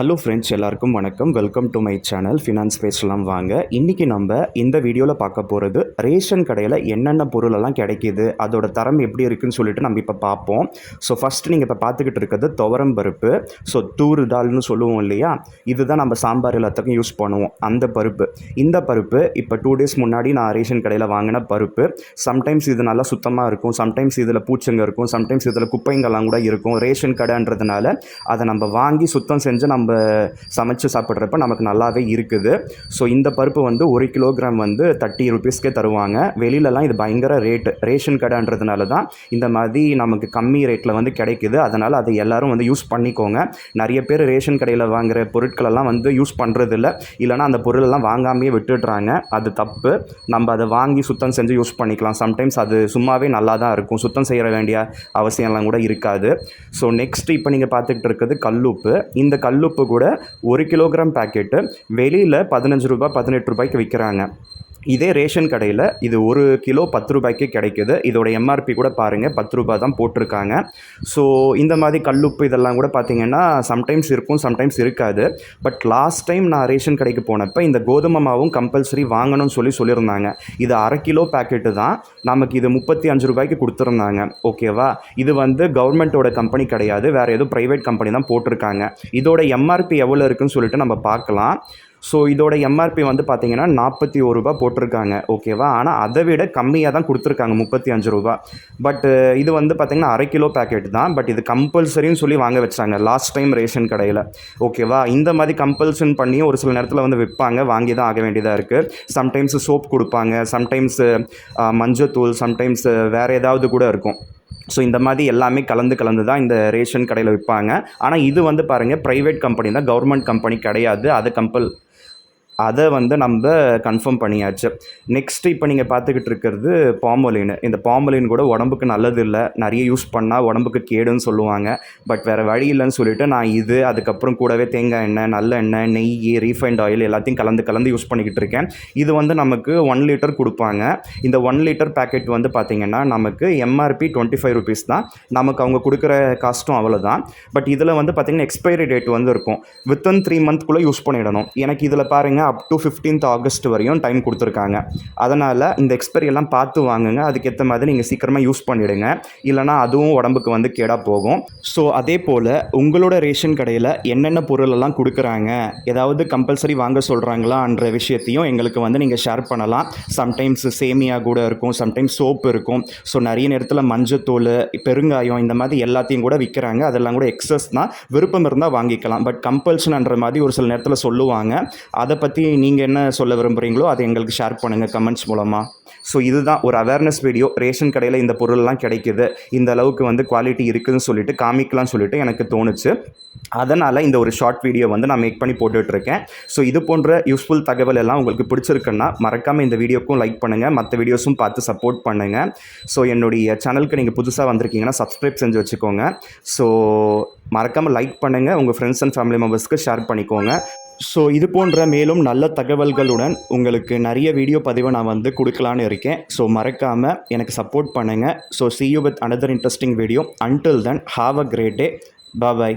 Hello friends எல்லாருக்கும் வணக்கம். Welcome to my channel finance பேசலாம் வாங்க. இன்றைக்கி நம்ம இந்த வீடியோவில் பார்க்க போகிறது ரேஷன் கடையில் என்னென்ன பொருளெல்லாம் கிடைக்கிது அதோட தரம் எப்படி இருக்குதுன்னு சொல்லிட்டு நம்ம இப்போ பார்ப்போம். ஸோ ஃபஸ்ட்டு நீங்கள் இப்போ பார்த்துக்கிட்டு இருக்கிறது துவரம் பருப்பு. ஸோ தூர் தால்னு சொல்லுவோம் இல்லையா? இதுதான் நம்ம சாம்பார் எல்லாத்துக்கும் யூஸ் பண்ணுவோம். அந்த பருப்பு. இந்த பருப்பு இப்போ டூ டேஸ் முன்னாடி நான் ரேஷன் கடையில் வாங்கின பருப்பு. சம்டைம்ஸ் இது நல்லா சுத்தமாக இருக்கும். சம்டைம்ஸ் இதில் பூச்சங்க இருக்கும். சம்டைம்ஸ் இதில் குப்பைங்கெல்லாம் கூட இருக்கும். ரேஷன் கடைன்றதுனால அதை நம்ம வாங்கி சுத்தம் செஞ்சு நம்ம சமைச்சு சாப்பிட்றப்ப நமக்கு நல்லாவே இருக்குது. ஸோ இந்த பருப்பு வந்து ஒரு கிலோகிராம் வந்து தேர்ட்டி ருபீஸ்க்கே தருவாங்க. வெளியிலலாம் இது பயங்கர ரேட்டு ரேஷன் கடைன்றதுனால தான் இந்த மாதிரி நமக்கு கம்மி ரேட்டில் வந்து கிடைக்குது. அதனால் அதை எல்லோரும் வந்து யூஸ் பண்ணிக்கோங்க. நிறைய பேர் ரேஷன் கடையில் வாங்குகிற பொருட்களெல்லாம் வந்து யூஸ் பண்ணுறதில்ல இல்லைனா அந்த பொருளெல்லாம் வாங்காமையே விட்டுடுறாங்க. அது தப்பு. நம்ம அதை வாங்கி சுத்தம் செஞ்சு யூஸ் பண்ணிக்கலாம். சம்டைம்ஸ் அது சும்மாவே நல்லா தான் இருக்கும். சுத்தம் செய்ய வேண்டிய அவசியம்லாம் கூட இருக்காது. ஸோ நெக்ஸ்ட் இப்போ நீங்கள் பார்த்துக்கிட்டு இருக்கிறது கல்லுப்பு. இந்த கல்லுப்பு கூட ஒரு கிலோகிராம் பேக்கெட்டு வெளியில் பதினஞ்சு ரூபாய் பதினெட்டு ரூபாய்க்கு விற்கிறாங்க இதே ரேஷன் கடையில் இது ஒரு கிலோ பத்து ரூபாய்க்கு கிடைக்குது. இதோட எம்ஆர்பி கூட பாருங்கள் பத்து ரூபாய் தான் போட்டிருக்காங்க. ஸோ இந்த மாதிரி கல்லுப்பு இதெல்லாம் கூட பார்த்தீங்கன்னா சம்டைம்ஸ் இருக்கும் சம்டைம்ஸ் இருக்காது. பட் லாஸ்ட் டைம் நான் ரேஷன் கடைக்கு போனப்போ இந்த கோதுமை மாவும் கம்பல்சரி வாங்கணும்னு சொல்லி சொல்லியிருந்தாங்க. இது அரை கிலோ பேக்கெட்டு தான். நமக்கு இது முப்பத்தி அஞ்சு ரூபாய்க்கு கொடுத்துருந்தாங்க. ஓகேவா இது வந்து கவர்மெண்ட்டோட கம்பெனி கிடையாது. வேறு ஏதோ ப்ரைவேட் கம்பெனி தான் போட்டிருக்காங்க. இதோட எம்ஆர்பி எவ்வளோ இருக்குன்னு சொல்லிட்டு நம்ம பார்க்கலாம். ஸோ இதோட எம்ஆர்பி வந்து பார்த்தீங்கன்னா நாற்பத்தி ஒரு ரூபா போட்டிருக்காங்க ஓகேவா ஆனால் அதை விட கம்மியாக தான் கொடுத்துருக்காங்க முப்பத்தி அஞ்சு ரூபா பட் இது வந்து பார்த்திங்கன்னா அரை கிலோ பேக்கெட் தான். பட் இது கம்பல்சரின்னு சொல்லி வாங்க வச்சாங்க லாஸ்ட் டைம் ரேஷன் கடையில் ஓகேவா இந்த மாதிரி கம்பல்சன் பண்ணி ஒரு சில நேரத்தில் வந்து விற்பாங்க வாங்கி தான் ஆக வேண்டியதாக இருக்குது சம்டைம்ஸ் சோப் கொடுப்பாங்க சம்டைம்ஸ் மஞ்சத்தூள் சம்டைம்ஸ் வேறு ஏதாவது கூட இருக்கும். ஸோ இந்த மாதிரி எல்லாமே கலந்து கலந்து தான் இந்த ரேஷன் கடையில் விற்பாங்க ஆனால் இது வந்து பாருங்கள் ப்ரைவேட் கம்பெனி தான் கவர்மெண்ட் கம்பெனி கிடையாது. அது கம்பல் அதை வந்து நம்ம கன்ஃபார்ம் பண்ணியாச்சு. நெக்ஸ்ட் இப்போ நீங்கள் பார்த்துக்கிட்டு இருக்கிறது பாம்பொலின் இந்த பாம்பொலின் கூட உடம்புக்கு நல்லது இல்லை நிறைய யூஸ் பண்ணால் உடம்புக்கு கேடுன்னு சொல்லுவாங்க. பட் வேறு வழி இல்லைன்னு சொல்லிட்டு நான் இது அதுக்கப்புறம் கூடவே தேங்காய் எண்ணெய் நல்ல எண்ணெய் நெய் ரீஃபைண்ட் ஆயில் எல்லாத்தையும் கலந்து கலந்து யூஸ் பண்ணிக்கிட்டு இருக்கேன். இது வந்து நமக்கு ஒன் லிட்டர் கொடுப்பாங்க. இந்த ஒன் லிட்டர் பேக்கெட் வந்து பார்த்திங்கன்னா நமக்கு எம்ஆர்பி டுவெண்ட்டி ஃபைவ் ருபீஸ் தான். நமக்கு அவங்க கொடுக்குற காஸ்ட்டும் அவ்வளோதான் பட் இதில் வந்து பார்த்திங்கன்னா எக்ஸ்பைரி டேட் வந்து இருக்கும். வித்தின் த்ரீ மந்த்குள்ளே யூஸ் பண்ணிடணும். எனக்கு இதில் பாருங்கள் அப் டு ஃபிஃப்டீன்த் ஆகஸ்ட் வரையும் டைம் கொடுத்துருக்காங்க. அதனால் இந்த எக்ஸ்பெரியெல்லாம் பார்த்து வாங்குங்க. அதுக்கேற்ற மாதிரி நீங்கள் சீக்கிரமாக யூஸ் பண்ணிவிடுங்க இல்லைனா அதுவும் உடம்புக்கு வந்து கேடாக போகும். ஸோ அதே போல் உங்களோட ரேஷன் கடையில் என்னென்ன பொருளெல்லாம் கொடுக்குறாங்க? ஏதாவது கம்பல்சரி வாங்க சொல்கிறாங்களான்ற விஷயத்தையும் எங்களுக்கு வந்து நீங்கள் ஷேர் பண்ணலாம். சம்டைம்ஸ் சேமியா கூட இருக்கும். சம்டைம்ஸ் சோப் இருக்கும். ஸோ நிறைய நேரத்தில் மஞ்சத்தூள் பெருங்காயம் இந்த மாதிரி எல்லாத்தையும் கூட விற்கிறாங்க அதெல்லாம் கூட எக்ஸஸ் தான். விருப்பம் இருந்தால் வாங்கிக்கலாம். பட் கம்பல்ஷன்ன்ற மாதிரி ஒரு சில நேரத்தில் சொல்லுவாங்க. அதை பற்றி பற்றி நீங்கள் என்ன சொல்ல விரும்புகிறீங்களோ அதை எங்களுக்கு ஷேர் பண்ணுங்கள் கமெண்ட்ஸ் மூலமாக ஸோ இதுதான் ஒரு அவேர்னஸ் வீடியோ ரேஷன் கடையில் இந்த பொருள்லாம் கிடைக்குது. இந்த அளவுக்கு வந்து குவாலிட்டி இருக்குதுன்னு சொல்லிட்டு காமிக்கலாம்னு சொல்லிட்டு எனக்கு தோணுச்சு. அதனால் இந்த ஒரு ஷார்ட் வீடியோ வந்து நான் மேக் பண்ணி போட்டுட்ருக்கேன். ஸோ இது போன்ற யூஸ்ஃபுல் தகவல் எல்லாம் உங்களுக்கு பிடிச்சிருக்குன்னா மறக்காமல் இந்த வீடியோக்கும் லைக் பண்ணுங்கள் மற்ற வீடியோஸும் பார்த்து சப்போர்ட் பண்ணுங்கள் ஸோ என்னுடைய சேனலுக்கு நீங்கள் புதுசாக வந்திருக்கீங்கன்னா சப்ஸ்கிரைப் செஞ்சு வச்சுக்கோங்க. ஸோ மறக்காமல் லைக் பண்ணுங்கள் உங்கள் ஃப்ரெண்ட்ஸ் அண்ட் ஃபேமிலி மெம்பர்ஸ்க்கு ஷேர் பண்ணிக்கோங்க. ஸோ இது போன்ற மேலும் நல்ல தகவல்களுடன் உங்களுக்கு நிறைய வீடியோ பதிவை நான் வந்து கொடுக்கலான்னு இருக்கேன். ஸோ மறக்காமல் எனக்கு சப்போர்ட் பண்ணுங்கள் so see you with another interesting video until then have a great day bye